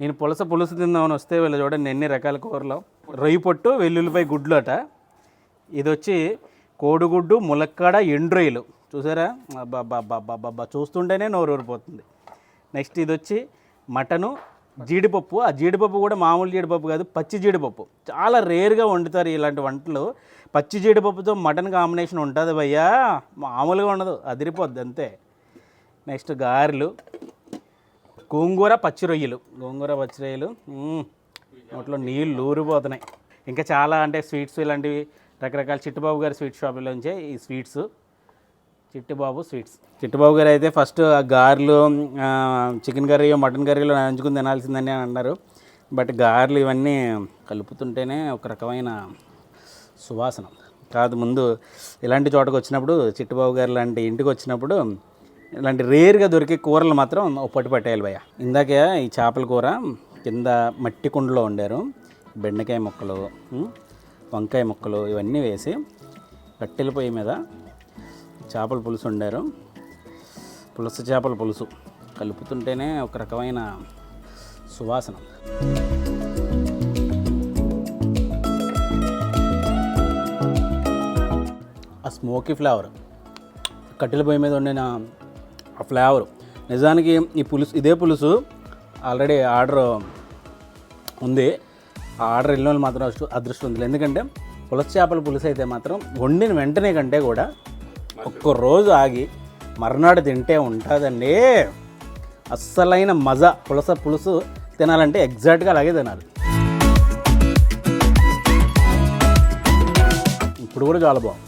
నేను పులస పులుసు తిందామని వస్తే వీళ్ళు చూడండి ఎన్ని రకాల కూరలు. రొయ్యి పొట్టు వెల్లుల్లిపై గుడ్లు అట. ఇది వచ్చి కోడిగుడ్డు ములక్కాడ ఎండ్రొయ్యలు చూసారా? అబ్బా చూస్తుంటేనే నోరు ఊరిపోతుంది. నెక్స్ట్ ఇది వచ్చి మటను జీడిపప్పు. ఆ జీడిపప్పు కూడా మామూలు జీడిపప్పు కాదు పచ్చి జీడిపప్పు. చాలా రేర్గా వండుతారు ఇలాంటి వంటలు. పచ్చి జీడిపప్పుతో మటన్ కాంబినేషన్ ఉంటుంది భయ్యా. మామూలుగా ఉండదు అదిరిపోద్ది అంతే. నెక్స్ట్ గారెలు. గోంగూర పచ్చి రొయ్యలు. గోంగూర పచ్చి రొయ్యలు. నోట్లో నీళ్ళు ఊరిపోతున్నాయి. ఇంకా చాలా అంటే స్వీట్స్ ఇలాంటివి రకరకాల చిట్టుబాబు గారి స్వీట్ షాపులోంచే ఈ స్వీట్స్. చిట్టుబాబు స్వీట్స్. చిట్టుబాబు గారు అయితే ఫస్ట్ ఆ గారెలు చికెన్ కర్రీ మటన్ కర్రీలో నంచుకుని తినాల్సిందని అని అన్నారు. బట్ గారెలు ఇవన్నీ కలుపుతుంటేనే ఒక రకమైన సువాసన. కాదు ముందు ఇలాంటి చోటకు వచ్చినప్పుడు చిట్టుబాబు గారు లాంటి ఇంటికి వచ్చినప్పుడు ఇలాంటి రేర్గా దొరికే కూరలు మాత్రం ఒప్పటి పట్టేయాలి భయ్య. ఇందాకే ఈ చేపల కూర కింద మట్టి కుండలో వండారు. బెండకాయ ముక్కలు వంకాయ ముక్కలు ఇవన్నీ వేసి కట్టెల పొయ్యి మీద చేపల పులుసు వండారు. పులస చేపల పులుసు కలుపుతుంటేనే ఒక రకమైన సువాసన. ఆ స్మోకీ ఫ్లేవర్. కట్టెల పొయ్యి మీద వండిన ఆ ఫ్లేవర్. నిజానికి ఈ పులుసు ఇదే పులుసు ఆల్రెడీ ఆర్డర్ ఉంది. ఆ ఆర్డర్ వెళ్ళిన వాళ్ళు మాత్రం అదృష్టం ఉంది. ఎందుకంటే పులస చేపల పులుసు అయితే మాత్రం వండిన వెంటనే కంటే కూడా ఒక్క రోజు ఆగి మర్నాడు తింటే ఉంటుందండి అస్సలైన మజా. పులస పులుసు తినాలంటే ఎగ్జాక్ట్గా అలాగే తినాలి. ఇప్పుడు కూడా చాలా బాగుంది.